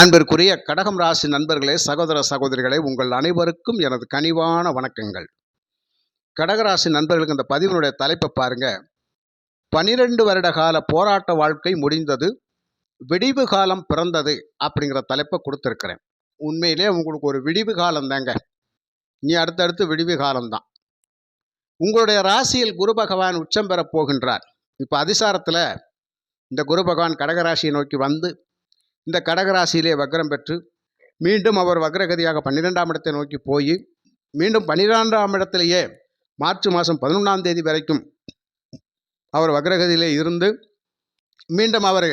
அன்பிற்குரிய கடகம் ராசி நண்பர்களே சகோதர சகோதரிகளே உங்கள் அனைவருக்கும் எனது கனிவான வணக்கங்கள். கடகராசி நண்பர்களுக்கு இந்த பதிவினுடைய தலைப்பை பாருங்க. பனிரெண்டு வருட கால போராட்ட வாழ்க்கை முடிந்தது. விடிவு காலம் பிறந்தது அப்படிங்கிற தலைப்பை கொடுத்துருக்கிறேன். உண்மையிலே உங்களுக்கு ஒரு விடிவு காலம் தாங்க. நீ அடுத்தடுத்து விடிவு காலம்தான். உங்களுடைய ராசியில் குரு பகவான் உச்சம் பெறப் போகின்றார். இப்போ அதிசாரத்தில் இந்த குரு பகவான் கடகராசியை நோக்கி வந்து இந்த கடகராசியிலே வக்ரம் பெற்று மீண்டும் அவர் வக்ரகதியாக பன்னிரெண்டாம் இடத்தை நோக்கி போய் மீண்டும் பன்னிரெண்டாம் இடத்திலேயே மார்ச் மாதம் பதினொன்றாம் தேதி வரைக்கும் அவர் வக்ரகதியிலே இருந்து மீண்டும் அவர்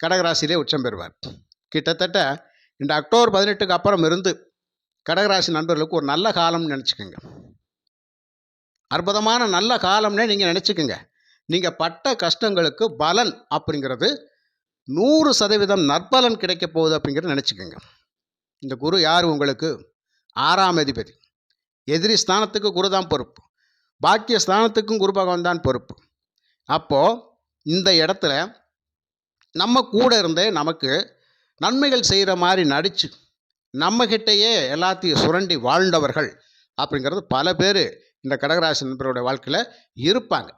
கடகராசியிலே உச்சம் பெறுவார். கிட்டத்தட்ட இந்த அக்டோபர் பதினெட்டுக்கு அப்புறம் இருந்து கடகராசி நண்பர்களுக்கு ஒரு நல்ல காலம்னு நினச்சிக்கோங்க. அற்புதமான நல்ல காலம்னே நீங்கள் நினச்சிக்கோங்க. நீங்கள் பட்ட கஷ்டங்களுக்கு பலன் அப்படிங்கிறது நூறு சதவீதம் நற்பலன் கிடைக்க போகுது அப்படிங்கிறத நினச்சிக்கோங்க. இந்த குரு யார் உங்களுக்கு? ஆறாம் அதிபதி. எதிரி ஸ்தானத்துக்கு குரு தான் பொறுப்பு. பாக்கிய ஸ்தானத்துக்கும் குரு பகவான் தான் பொறுப்பு. அப்போது இந்த இடத்துல நம்ம கூட இருந்தே நமக்கு நன்மைகள் செய்கிற மாதிரி நடித்து நம்மகிட்டேயே எல்லாத்தையும் சுரண்டி வாழ்ந்தவர்கள் அப்படிங்கிறது பல பேர் இந்த கடகராசி நண்பருடைய வாழ்க்கையில் இருப்பாங்க.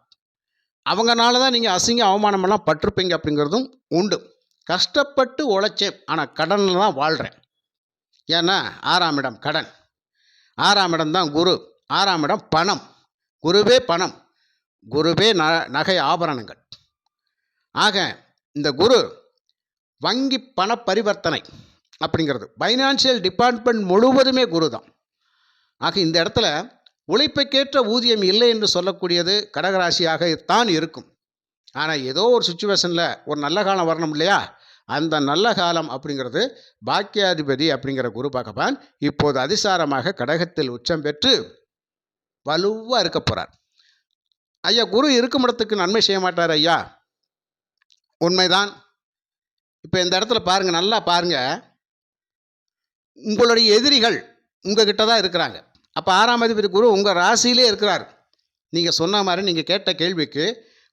அவங்கனால தான் நீங்கள் அசிங்க அவமானமெல்லாம் பட்டிருப்பீங்க அப்படிங்கிறதும் உண்டு. கஷ்டப்பட்டு உழைச்சேன். ஆனால் கடனில் தான் வாழ்கிறேன் ஏன்னா ஆறாம் இடம் கடன். ஆறாம் இடம் தான் குரு. ஆறாம் இடம் பணம். குருவே பணம். குருவே ந நகை ஆபரணங்கள். ஆக இந்த குரு வங்கி பண பரிவர்த்தனை அப்படிங்கிறது. ஃபைனான்சியல் டிபார்ட்மெண்ட் முழுவதுமே குரு தான் ஆக இந்த இடத்துல உழைப்பைக்கேற்ற ஊதியம் இல்லை என்று சொல்லக்கூடியது கடகராசியாகத்தான் இருக்கும். ஆனால் ஏதோ ஒரு சுச்சுவேஷனில் ஒரு நல்ல காலம் வரணும் இல்லையா? அந்த நல்ல காலம் அப்படிங்கிறது பாக்கியாதிபதி அப்படிங்கிற குரு பகவான் இப்போது அதிசாரமாக கடகத்தில் உச்சம் பெற்று வலுவாக இருக்க போகிறார் ஐயா குரு இருக்கும் இடத்துக்கு நன்மை செய்ய மாட்டார் ஐயா. உண்மைதான். இப்போ இந்த இடத்துல பாருங்கள் நல்லா பாருங்கள் உங்களுடைய எதிரிகள் உங்ககிட்ட தான் இருக்கிறாங்க. அப்போ ஆறாம் அதிபதி குரு உங்கள் ராசியிலே இருக்கிறார். நீங்கள் சொன்ன மாதிரி நீங்கள் கேட்ட கேள்விக்கு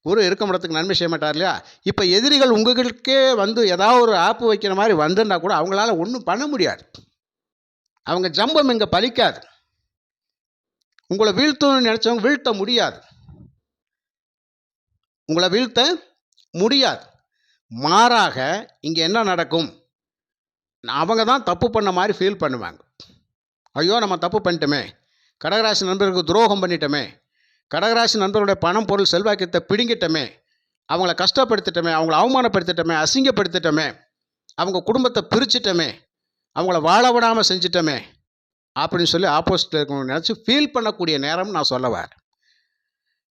குரு இருக்கும் இடத்துக்கு நன்மை செய்ய மாட்டார் இல்லையா? இப்போ எதிரிகள் உங்களுக்கே வந்து ஏதாவது ஒரு ஆப்பு வைக்கிற மாதிரி வந்துன்னா கூட அவங்களால ஒன்றும் பண்ண முடியாது. அவங்க ஜம்பம் இங்கே பலிக்காது. உங்களை வீழ்த்தணும்னு நினச்சவங்க வீழ்த்த முடியாது. உங்களை வீழ்த்த முடியாது. மாறாக இங்கே என்ன நடக்கும்? அவங்க தான் தப்பு பண்ண மாதிரி ஃபீல் பண்ணுவாங்க. ஐயோ நம்ம தப்பு பண்ணிட்டோமே. கடகராசி நண்பர்களுக்கு துரோகம் பண்ணிட்டோமே. கடகராசி நண்பர்களுடைய பணம் பொருள் செல்வாக்கியத்தை பிடுங்கிட்டோமே. அவங்கள கஷ்டப்படுத்திட்டோமே அவங்கள அவமானப்படுத்திட்டோமே அசிங்கப்படுத்திட்டோமே. அவங்க குடும்பத்தை பிரிச்சிட்டோமே. அவங்கள வாழ விடாமல் செஞ்சிட்டோமே. அப்படின்னு சொல்லி ஆப்போசிட்டில் இருக்கணும்னு நினச்சி ஃபீல் பண்ணக்கூடிய நேரம் நான் சொல்லுவார்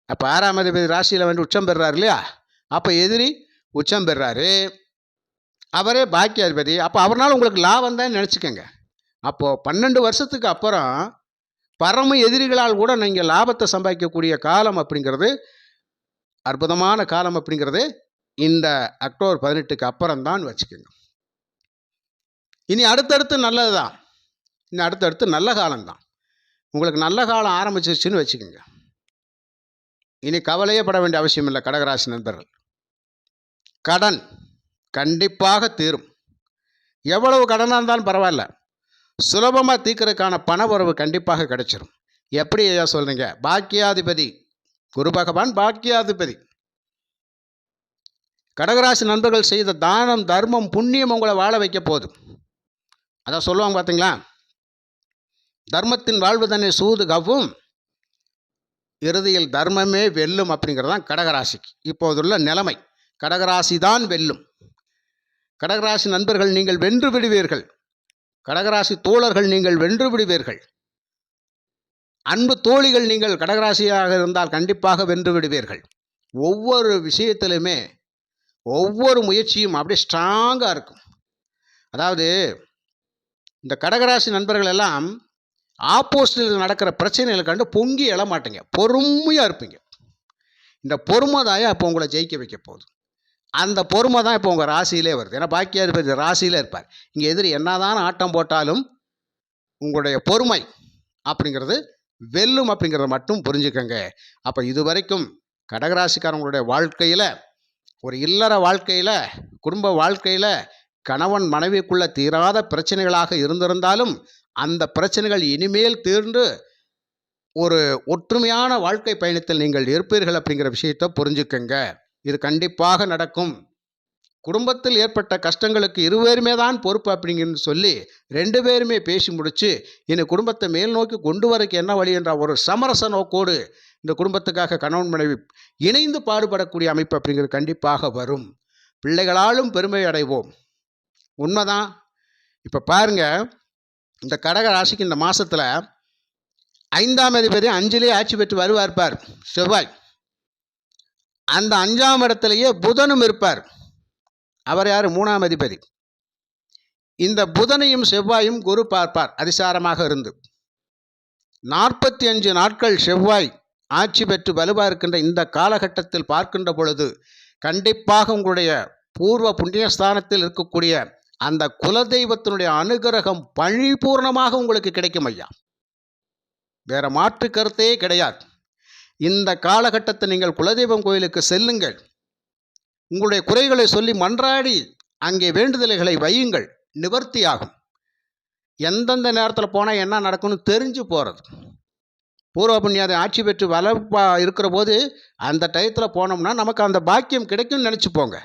அப்போ ஆறாம் அதிபதி ராசியில் வந்து உச்சம் பெறுறாரு இல்லையா? அப்போ எதிரி உச்சம் பெறுறாரு. அவரே பாக்கியாதிபதி. அப்போ அவரால் உங்களுக்கு லாபம் தான் நினச்சிக்கோங்க. அப்போது பன்னெண்டு வருஷத்துக்கு அப்புறம் பரம எதிரிகளால் கூட நீங்கள் லாபத்தை சம்பாதிக்கக்கூடிய காலம் அப்படிங்கிறது அற்புதமான காலம் அப்படிங்கிறது இந்த அக்டோபர் பதினெட்டுக்கு அப்புறம் தான் வச்சுக்கோங்க. இனி அடுத்தடுத்து நல்லது தான் இனி அடுத்தடுத்து நல்ல காலம்தான். உங்களுக்கு நல்ல காலம் ஆரம்பிச்சிருச்சுன்னு வச்சுக்கோங்க. இனி கவலையே பட வேண்டிய அவசியம் இல்லை கடகராசி நண்பர்கள். கடன் கண்டிப்பாக தீரும். எவ்வளவு கடனாக இருந்தாலும் பரவாயில்ல. சுலபமாக தீர்க்கறதுக்கான பண உறவு கண்டிப்பாக கிடைச்சிரும். எப்படி ஐயா சொல்கிறீங்க பாக்கியாதிபதி குரு பகவான் பாக்கியாதிபதி. கடகராசி நண்பர்கள் செய்த தானம் தர்மம் புண்ணியம் உங்களை வாழ வைக்க போதும் அதான் சொல்லுவாங்க பார்த்தீங்களா தர்மத்தின் வாழ்வு தன்னை சூது கவ்வும். இறுதியில் தர்மமே வெல்லும் அப்படிங்கிறது தான் கடகராசிக்கு. இப்போதுள்ள நிலைமை. கடகராசி தான் வெல்லும். கடகராசி நண்பர்கள் நீங்கள் வென்று விடுவீர்கள். கடகராசி தோழர்கள் நீங்கள் வென்று விடுவீர்கள். அன்பு தோழிகள் நீங்கள் கடகராசியாக இருந்தால் கண்டிப்பாக வென்று விடுவீர்கள். ஒவ்வொரு விஷயத்திலுமே ஒவ்வொரு முயற்சியும் அப்படியே ஸ்ட்ராங்காக இருக்கும். அதாவது இந்த கடகராசி நண்பர்கள் எல்லாம் ஆப்போசிட்டில் நடக்கிற பிரச்சனைகளை கண்டு பொங்கி எழமாட்டீங்க பொறுமையாக இருப்பீங்க. இந்த பொறுமை தாயா அப்போ உங்களை ஜெயிக்க வைக்க போகுது. அந்த பொறுமை தான் இப்போ உங்கள் ராசியிலே வருது. ஏன்னா பாக்கியாதிபதி ராசியில் இருப்பார். இங்கே எதிரி என்னதான் ஆட்டம் போட்டாலும் உங்களுடைய பொறுமை அப்படிங்கிறது வெல்லும் அப்படிங்கிறத மட்டும் புரிஞ்சுக்கங்க. அப்போ இது வரைக்கும் கடகராசிக்காரங்களுடைய வாழ்க்கையில் ஒரு இல்லற வாழ்க்கையில் குடும்ப வாழ்க்கையில் கணவன் மனைவிக்குள்ள தீராத பிரச்சனைகளாக இருந்திருந்தாலும் அந்த பிரச்சனைகள் இனிமேல் தீர்ந்து ஒரு ஒற்றுமையான வாழ்க்கை பயணத்தில் நீங்கள் இருப்பீர்கள் அப்படிங்கிற விஷயத்தை புரிஞ்சுக்கங்க. இது கண்டிப்பாக நடக்கும். குடும்பத்தில் ஏற்பட்ட கஷ்டங்களுக்கு இருவேருமே தான் பொறுப்பு அப்படிங்கன்னு சொல்லி ரெண்டு பேருமே பேசி முடித்து இனி குடும்பத்தை மேல் நோக்கி கொண்டு வரக்கு என்ன வழி என்ற ஒரு சமரச நோக்கோடு இந்த குடும்பத்துக்காக கணவன் மனைவி இணைந்து பாடுபடக்கூடிய அமைப்பு அப்படிங்கிறது கண்டிப்பாக வரும். பிள்ளைகளாலும் பெருமை அடைவோம். உண்மைதான். இப்போ பாருங்கள் இந்த கடக ராசிக்கு இந்த மாதத்தில் ஐந்தாம் அதிபதி அஞ்சிலே ஆட்சி பெற்று வருவார் பார் செவ்வாய். அந்த அஞ்சாம் இடத்துலையே புதனும் இருப்பார். அவர் யார்? மூணாம் அதிபதி. இந்த புதனையும் செவ்வாயும் குரு பார்ப்பார். அதிசாரமாக இருந்து. நாற்பத்தி அஞ்சு நாட்கள் செவ்வாய் ஆட்சி பெற்று வலுவா இருக்கின்ற இந்த காலகட்டத்தில் பார்க்கின்ற பொழுது கண்டிப்பாக உங்களுடைய பூர்வ புண்ணியஸ்தானத்தில் இருக்கக்கூடிய அந்த குலதெய்வத்தினுடைய அனுகிரகம் பழிபூர்ணமாக உங்களுக்கு கிடைக்கும் ஐயா. வேற மாற்று கருத்தே கிடையாது. இந்த காலகட்டத்தை நீங்கள் குலதெய்வம் கோயிலுக்கு செல்லுங்கள். உங்களுடைய குறைகளை சொல்லி மன்றாடி அங்கே வேண்டுதல்களை வையுங்கள். நிவர்த்தியாகும். எந்தெந்த நேரத்தில் போனால் என்ன நடக்கும்னு தெரிஞ்சு போகிறது பூர்வ புண்ணியாதை ஆட்சி பெற்று வளர்ப்பா இருக்கிற போது அந்த டயத்தில் போனோம்னா நமக்கு அந்த பாக்கியம் கிடைக்கும்னு நினச்சி போங்க.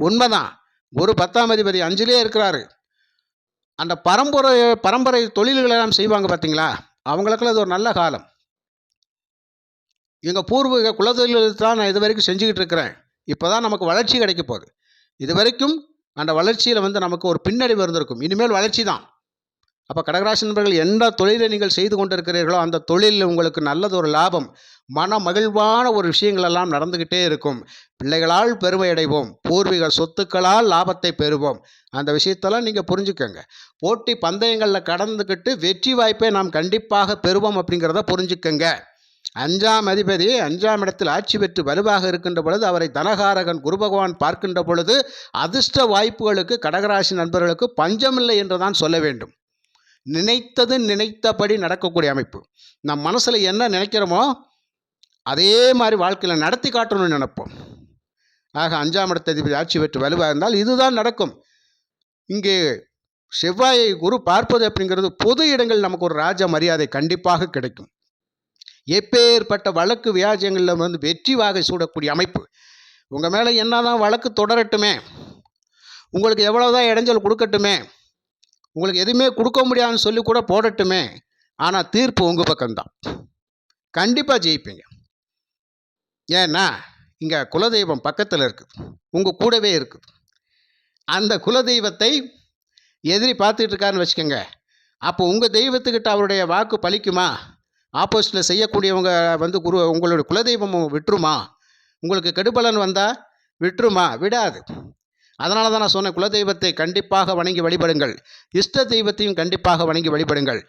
உண்மைதான். ஒரு பத்தாம் அதிபதி அஞ்சிலே இருக்கிறாரு. அந்த பரம்பரை பரம்பரை தொழில்களை எல்லாம் செய்வாங்க பார்த்தீங்களா அவங்களுக்கெல்லாம் அது ஒரு நல்ல காலம். எங்கள் பூர்வீக குலதொழில் தான் நான் இது வரைக்கும் செஞ்சுக்கிட்டு இருக்கிறேன். இப்போ தான் நமக்கு வளர்ச்சி கிடைக்க போகுது. இது வரைக்கும் அந்த வளர்ச்சியில் வந்து நமக்கு ஒரு பின்னடைவு இருந்திருக்கும். இனிமேல் வளர்ச்சி தான். அப்போ கடகராசி நண்பர்கள் எந்த தொழிலை நீங்கள் செய்து கொண்டிருக்கிறீர்களோ அந்த தொழிலில் உங்களுக்கு நல்லது ஒரு லாபம். மன மகிழ்வான ஒரு விஷயங்களெல்லாம் நடந்துக்கிட்டே இருக்கும். பிள்ளைகளால் பெருமை அடைவோம். பூர்வீக சொத்துக்களால் லாபத்தை பெறுவோம். அந்த விஷயத்தெல்லாம் நீங்கள் புரிஞ்சுக்கோங்க. போட்டி பந்தயங்களில் கடந்துக்கிட்டு வெற்றி வாய்ப்பை நாம் கண்டிப்பாக பெறுவோம் அப்படிங்கிறத புரிஞ்சுக்கோங்க. அஞ்சாம் அதிபதி அஞ்சாம் இடத்தில் ஆட்சி பெற்று வலுவாக இருக்கின்ற பொழுது அவரை தனகாரகன் குரு பகவான் பார்க்கின்ற பொழுது அதிர்ஷ்ட வாய்ப்புகளுக்கு கடகராசி நண்பர்களுக்கு பஞ்சமில்லை என்று தான் சொல்ல வேண்டும். நினைத்தது நினைத்தபடி நடக்கக்கூடிய அமைப்பு. நம் மனசில் என்ன நினைக்கிறோமோ அதே மாதிரி வாழ்க்கையில் நடத்தி காட்டணும்னு நினைப்போம். ஆக அஞ்சாம் இடத்த அதிபதி ஆட்சி பெற்று வலுவாக இருந்தால் இதுதான் நடக்கும். இங்கே செவ்வாயை குரு பார்ப்பது அப்படிங்கிறது பொது இடங்கள் நமக்கு ஒரு ராஜ மரியாதை கண்டிப்பாக கிடைக்கும். எப்பேற்பட்ட வழக்கு வியாஜங்களில் வந்து வெற்றி வாகை சூடக்கூடிய அமைப்பு. உங்கள் மேலே என்னதான் வழக்கு தொடரட்டுமே உங்களுக்கு எவ்வளோதான் இடைஞ்சல் கொடுக்கட்டுமே உங்களுக்கு எதுவுமே கொடுக்க முடியாதுன்னு சொல்லி கூட போடட்டுமே ஆனால் தீர்ப்பு உங்கள் பக்கம்தான். கண்டிப்பாக ஜெயிப்பீங்க. ஏன்னா இங்கே குலதெய்வம் பக்கத்தில் இருக்குது உங்கள் கூடவே இருக்குது அந்த குலதெய்வத்தை எதிரி பார்த்துட்டு இருக்காருன்னு வச்சுக்கோங்க. அப்போ உங்கள் தெய்வத்துக்கிட்ட அவருடைய வாக்கு பலிக்குமா ஆப்போசிட்டில் செய்யக்கூடியவங்க வந்து குரு உங்களுடைய குலதெய்வம் விட்டுருமா? உங்களுக்கு கெடுபலன் வந்தால் விட்டுருமா? விடாது. அதனால தான் நான் சொன்னேன் குலதெய்வத்தை கண்டிப்பாக வணங்கி வழிபடுங்கள். இஷ்ட தெய்வத்தையும் கண்டிப்பாக வணங்கி வழிபடுங்கள்.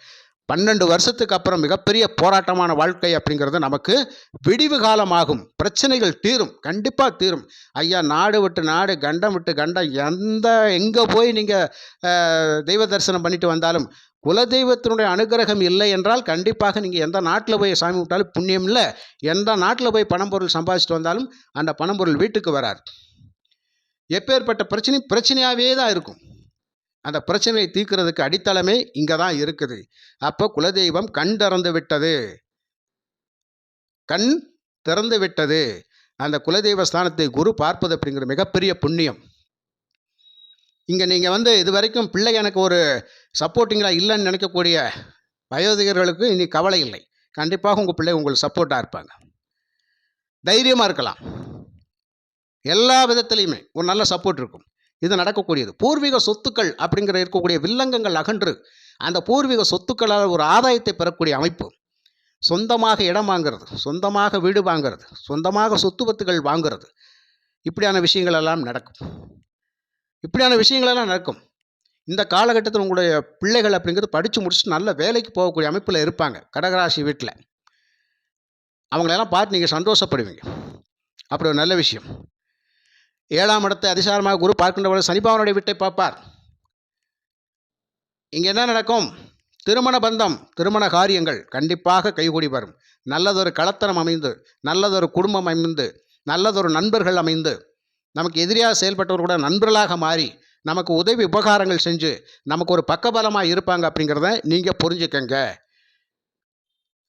பன்னெண்டு வருஷத்துக்கு அப்புறம் மிகப்பெரிய போராட்டமான வாழ்க்கை அப்படிங்கிறது நமக்கு விடிவு காலமாகும். பிரச்சனைகள் தீரும் கண்டிப்பாக தீரும். ஐயா நாடு விட்டு நாடு கண்டம் விட்டு கண்டம் எந்த எங்கே போய் நீங்கள் தெய்வ தரிசனம் பண்ணிட்டு வந்தாலும் குலதெய்வத்தினுடைய அனுகிரகம் இல்லை என்றால் கண்டிப்பாக நீங்கள் எந்த நாட்டில் போய் சாமி விட்டாலும் புண்ணியம் இல்லை. எந்த நாட்டில் போய் பணம் பொருள் சம்பாதிச்சிட்டு வந்தாலும் அந்த பணம் பொருள் வீட்டுக்கு வராது. எப்பேற்பட்ட பிரச்சனை? பிரச்சனையாகவே தான் இருக்கும். அந்த பிரச்சனையை தீர்க்கிறதுக்கு அடித்தளமே இங்கே தான் இருக்குது. அப்போ குலதெய்வம் கண் திறந்து விட்டது. கண் திறந்து விட்டது. அந்த குலதெய்வ ஸ்தானத்தை குரு பார்ப்பது அப்படிங்கிற மிகப்பெரிய புண்ணியம். இங்கே நீங்கள் வந்து இது வரைக்கும் பிள்ளை எனக்கு ஒரு சப்போர்ட்டிங்களாக இல்லைன்னு நினைக்கக்கூடிய வயோதிகர்களுக்கு இனி கவலை இல்லை. கண்டிப்பாக உங்கள் பிள்ளை உங்களுக்கு சப்போர்ட்டாக இருப்பாங்க. தைரியமாக இருக்கலாம். எல்லா விதத்துலேயுமே ஒரு நல்ல சப்போர்ட் இருக்கும். இது நடக்கக்கூடியது. பூர்வீக சொத்துக்கள் அப்படிங்கிற இருக்கக்கூடிய வில்லங்கங்கள் அகன்று அந்த பூர்வீக சொத்துக்களால் ஒரு ஆதாயத்தை பெறக்கூடிய அமைப்பு சொந்தமாக இடம் வாங்கிறது சொந்தமாக வீடு வாங்கிறது சொந்தமாக சொத்து பத்துகள் வாங்கிறது. இப்படியான விஷயங்கள் எல்லாம் நடக்கும். இப்படியான விஷயங்களெல்லாம் நடக்கும். இந்த காலகட்டத்தில் உங்களுடைய பிள்ளைகள் அப்படிங்கிறது படித்து முடிச்சுட்டு நல்ல வேலைக்கு போகக்கூடிய அமைப்பில் இருப்பாங்க. கடகராசி வீட்டில். அவங்களெல்லாம் பார்த்து நீங்கள் சந்தோஷப்படுவீங்க. அப்படி ஒரு நல்ல விஷயம். ஏழாம் இடத்தை அதிசாரமாக குரு பார்க்கின்றவர் சனிபாவனுடைய வீட்டை பார்ப்பார். இங்கே என்ன நடக்கும்? திருமண பந்தம் திருமண காரியங்கள் கண்டிப்பாக கைகூடி வரும். நல்லதொரு கலத்தனம் அமைந்து நல்லதொரு குடும்பம் அமைந்து நல்லதொரு நண்பர்கள் அமைந்து நமக்கு எதிரியாக செயல்பட்டவர் கூட நண்பர்களாக மாறி நமக்கு உதவி உபகாரங்கள் செஞ்சு நமக்கு ஒரு பக்கபலமாக இருப்பாங்க அப்படிங்கிறத நீங்கள் புரிஞ்சுக்கங்க.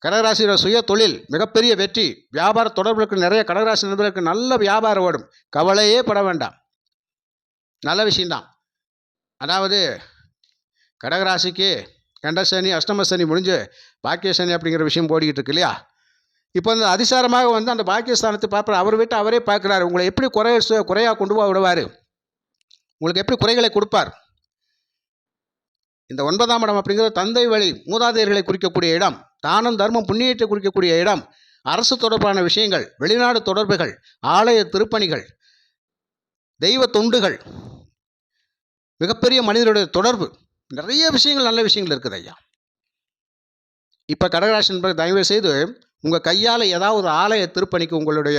கடகராசியோட சுய தொழில் மிகப்பெரிய வெற்றி வியாபார தொடர்புகளுக்கு நிறைய கடகராசி நண்பர்களுக்கு நல்ல வியாபாரம் ஓடும். கவலையே பட வேண்டாம். நல்ல விஷயம்தான். அதாவது கடகராசிக்கு கண்டசனி அஷ்டமசனி முடிஞ்சு பாக்கியசனி அப்படிங்கிற விஷயம் ஓடிக்கிட்டு இருக்கு இல்லையா? இப்போ வந்து அதிசாரமாக வந்து அந்த பாக்கியஸ்தானத்தை பார்ப்பார் அவர் வீட்டை அவரே பார்க்குறாரு. உங்களை எப்படி குறை குறையாக கொண்டு போய் விடுவார்? உங்களுக்கு எப்படி குறைகளை கொடுப்பார்? இந்த ஒன்பதாம் இடம் அப்படிங்கிறது தந்தை வழி மூதாதையர்களை குறிக்கக்கூடிய இடம் தானம் தர்மம் புண்ணியத்தை குறிக்கக்கூடிய இடம் அரசு தொடர்பான விஷயங்கள் வெளிநாடு தொடர்புகள் ஆலய திருப்பணிகள் தெய்வ தொண்டுகள் மிகப்பெரிய மனிதருடைய தொடர்பு நிறைய விஷயங்கள் நல்ல விஷயங்கள் இருக்குது ஐயா. இப்போ கடகராசி நண்பர்கள் தயவு செய்து உங்கள் கையால் ஏதாவது ஆலய திருப்பணிக்கு உங்களுடைய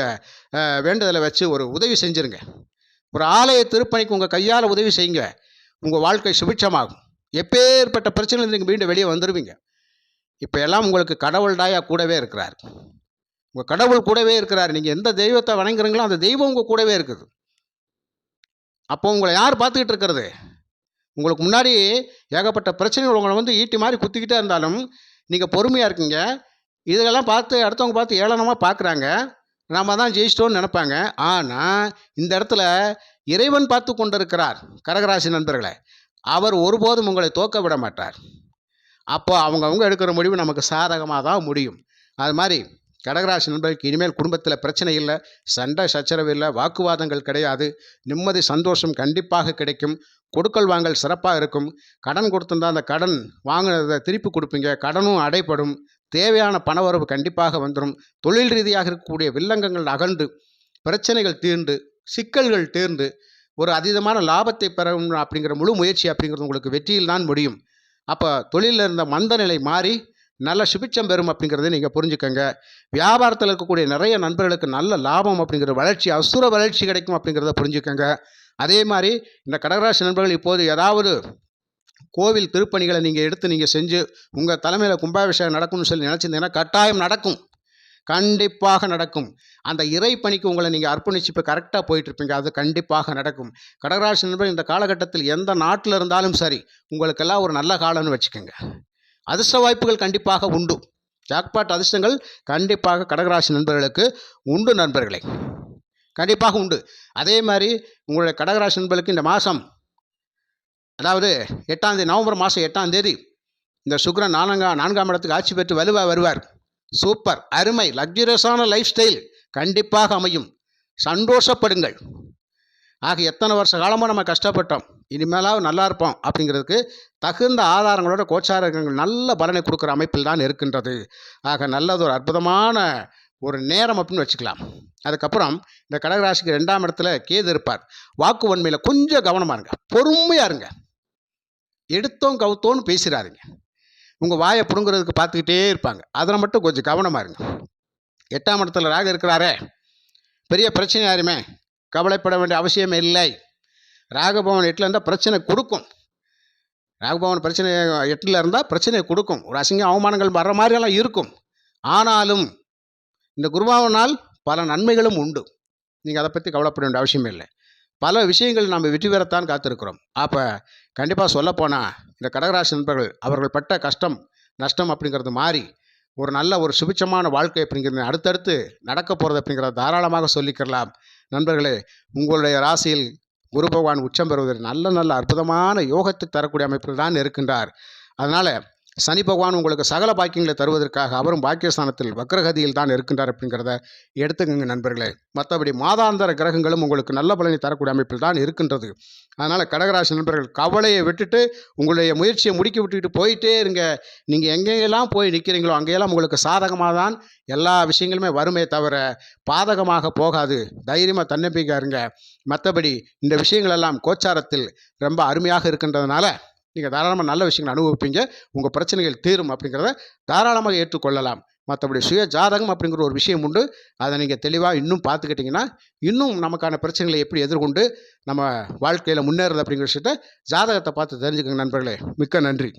வேண்டுதலை வச்சு ஒரு உதவி செஞ்சுருங்க. ஒரு ஆலய திருப்பணிக்கு உங்கள் கையால் உதவி செய்யுங்க. உங்கள் வாழ்க்கை சுபிட்சமாகும். எப்பேற்பட்ட பிரச்சனையில் நீங்கள் மீண்டும் வெளியே வந்துடுவீங்க இப்போ எல்லாம் உங்களுக்கு கடவுள் தாயா கூடவே இருக்கிறார். உங்கள் கடவுள் கூடவே இருக்கிறார். நீங்கள் எந்த தெய்வத்தை வணங்குறீங்களோ அந்த தெய்வம் உங்கள் கூடவே இருக்குது. அப்போ உங்களை யார் பார்த்துக்கிட்டு இருக்கிறது? உங்களுக்கு முன்னாடி ஏகப்பட்ட பிரச்சனைகள் உங்களை வந்து ஈட்டி மாதிரி குத்திக்கிட்டே இருந்தாலும் நீங்கள் பொறுமையாக இருக்கீங்க. இதெல்லாம் பார்த்து அடுத்தவங்க பார்த்து ஏளனமாக பார்க்குறாங்க. நம்ம தான் ஜெயிச்சிட்டோம்னு நினப்பாங்க. ஆனால் இந்த இடத்துல இறைவன் பார்த்து கொண்டிருக்கிறார் கரகராசி நண்பர்களை. அவர் ஒருபோதும் உங்களை தோக்க விட மாட்டார். அப்போ அவங்கவுங்க எடுக்கிற முடிவு நமக்கு சாதகமாக தான் முடியும். அது மாதிரி கடகராசி நண்பர்களுக்கு இனிமேல் குடும்பத்தில் பிரச்சனை இல்லை சண்டை சச்சரவு இல்லை வாக்குவாதங்கள் கிடையாது. நிம்மதி சந்தோஷம் கண்டிப்பாக கிடைக்கும். கொடுக்கல் வாங்கல் சிறப்பாக இருக்கும். கடன் கொடுத்துருந்தா அந்த கடன் வாங்கினதை திருப்பி கொடுப்பீங்க. கடனும் அடைப்படும் தேவையான பணவரவு கண்டிப்பாக வந்துடும் தொழில் ரீதியாக இருக்கக்கூடிய வில்லங்கங்கள் அகன்று பிரச்சனைகள் தீர்ந்து சிக்கல்கள் தீர்ந்து ஒரு அதீதமான லாபத்தை பெறும் அப்படிங்கிற முழு முயற்சி அப்படிங்கிறது உங்களுக்கு வெற்றியில் தான் முடியும். அப்போ தொழிலில் இருந்த மந்த நிலை மாறி நல்ல சுபிச்சம் பெறும் அப்படிங்கிறத நீங்கள் புரிஞ்சுக்கங்க. வியாபாரத்தில் இருக்கக்கூடிய நிறைய நண்பர்களுக்கு நல்ல லாபம் அப்படிங்கிற வளர்ச்சி அசுர வளர்ச்சி கிடைக்கும் அப்படிங்கிறத புரிஞ்சுக்கங்க. அதே மாதிரி இந்த கடகராசி நண்பர்கள் இப்போது ஏதாவது கோவில் திருப்பணிகளை நீங்கள் எடுத்து நீங்கள் செஞ்சு உங்கள் தலைமையில் கும்பாபிஷேகம் நடக்கும்னு சொல்லி நினச்சிருந்தீங்கன்னா கட்டாயம் நடக்கும். கண்டிப்பாக நடக்கும். அந்த இறை பணிக்கு உங்களை நீங்கள் அர்ப்பணிச்சு இப்போ கரெக்டாக போயிட்டுருப்பீங்க அது கண்டிப்பாக நடக்கும். கடகராசி நண்பர்கள் இந்த காலகட்டத்தில் எந்த நாட்டில் இருந்தாலும் சரி உங்களுக்கெல்லாம் ஒரு நல்ல காலம்னு வச்சுக்கோங்க. அதிர்ஷ்ட வாய்ப்புகள் கண்டிப்பாக உண்டு. ஜாக்பாட் அதிர்ஷ்டங்கள் கண்டிப்பாக கடகராசி நண்பர்களுக்கு உண்டு நண்பர்களே. கண்டிப்பாக உண்டு. அதே மாதிரி உங்களுடைய கடகராசி நண்பர்களுக்கு இந்த மாதம் அதாவது எட்டாம் தேதி நவம்பர் மாதம் எட்டாம் தேதி இந்த சுக்ரன் நான்காம் நான்காம் இடத்துக்கு ஆட்சி பெற்று வலுவாக வருவார். சூப்பர் அருமை லக்ஸரியஸான லைஃப் ஸ்டைல் கண்டிப்பாக அமையும். சந்தோஷப்படுங்கள். ஆக எத்தனை வருஷ காலமாக நம்ம கஷ்டப்பட்டோம். இனிமேலாவது நல்லா இருப்போம் அப்படிங்கிறதுக்கு தகுந்த ஆதாரங்களோட கோச்சாரங்கள் நல்ல பலனை கொடுக்குற அமைப்பில் தான் இருக்கின்றது. ஆக நல்லது ஒரு அற்புதமான ஒரு நேரம் அப்படின்னு வச்சுக்கலாம். அதுக்கப்புறம் இந்த கடகராசிக்கு ரெண்டாம் இடத்துல கேது இருப்பார். வாக்கு வன்மையில் கொஞ்சம் கவனமாக இருங்க. பொறுமையாக இருங்க. எடுத்தோம் கவுத்தோன்னு பேசிடாதீங்க உங்கள் வாயை பிடுங்குறதுக்கு பார்த்துக்கிட்டே இருப்பாங்க. அதில் மட்டும் கொஞ்சம் கவனமாக இருங்க. எட்டாம் இடத்துல ராக இருக்கிறாரே. பெரிய பிரச்சனை யாருமே? கவலைப்பட வேண்டிய அவசியமே இல்லை. ராகபவன் எட்டில் இருந்தால் பிரச்சனை கொடுக்கும். ராகபவன் பிரச்சனை எட்டில் இருந்தால் பிரச்சனை கொடுக்கும். ஒரு அசிங்க அவமானங்கள் வர்ற மாதிரியெல்லாம் இருக்கும். ஆனாலும் இந்த குருபாவனால் பல நன்மைகளும் உண்டு. நீங்கள் அதை பற்றி கவலைப்பட வேண்டிய அவசியமே இல்லை. பல விஷயங்கள் நம்ம வெற்றி பெறத்தான் காத்திருக்கிறோம். அப்போ கண்டிப்பாக சொல்லப்போனால் இந்த கடகராசி நண்பர்கள் அவர்கள் பட்ட கஷ்டம் நஷ்டம் அப்படிங்கிறது மாறி ஒரு நல்ல ஒரு சுபிச்சமான வாழ்க்கை அப்படிங்கிறது அடுத்தடுத்து நடக்க போகிறது அப்படிங்கிறத தாராளமாக சொல்லிக்கிறலாம் நண்பர்களே உங்களுடைய ராசியில் குரு பகவான் உச்சம் பெறுவதற்கு நல்ல நல்ல அற்புதமான யோகத்தை தரக்கூடிய அமைப்பில் தான் இருக்கின்றார். அதனால் சனி பகவான் உங்களுக்கு சகல பாக்கியங்களை தருவதற்காக அவரும் பாக்கியஸ்தானத்தில் வக்ரகதியில் தான் இருக்கின்றார் அப்படிங்கிறத எடுத்துக்கங்க நண்பர்களே. மற்றபடி மாதாந்தர கிரகங்களும் உங்களுக்கு நல்ல பலனை தரக்கூடிய அமைப்பில் தான் இருக்கின்றது. அதனால் கடகராசி நண்பர்கள் கவலையை விட்டுட்டு உங்களுடைய முயற்சியை முடுக்கி விட்டுக்கிட்டு போயிட்டே இருங்க. நீங்கள் எங்கெங்கெல்லாம் போய் நிற்கிறீங்களோ அங்கெல்லாம் உங்களுக்கு சாதகமாக தான் எல்லா விஷயங்களுமே வருமே தவிர பாதகமாக போகாது. தைரியமாக தன்னம்பிக்கை இருங்க மற்றபடி இந்த விஷயங்கள் எல்லாம் கோச்சாரத்தில் ரொம்ப அருமையாக இருக்கின்றதுனால நீங்கள் தாராளமாக நல்ல விஷயங்களை அனுபவிப்பீங்க. உங்கள் பிரச்சனைகள் தீரும் அப்படிங்கிறத தாராளமாக ஏற்றுக்கொள்ளலாம். மற்றபடி சுய ஜாதகம் அப்படிங்கிற ஒரு விஷயம் உண்டு. அதை நீங்கள் தெளிவாக இன்னும் பார்த்துக்கிட்டிங்கன்னா இன்னும் நமக்கான பிரச்சனைகளை எப்படி எதிர்கொண்டு நம்ம வாழ்க்கையில் முன்னேறது அப்படிங்கிற விஷயத்த ஜாதகத்தை பார்த்து தெரிஞ்சுக்கோங்க நண்பர்களே. மிக்க நன்றி.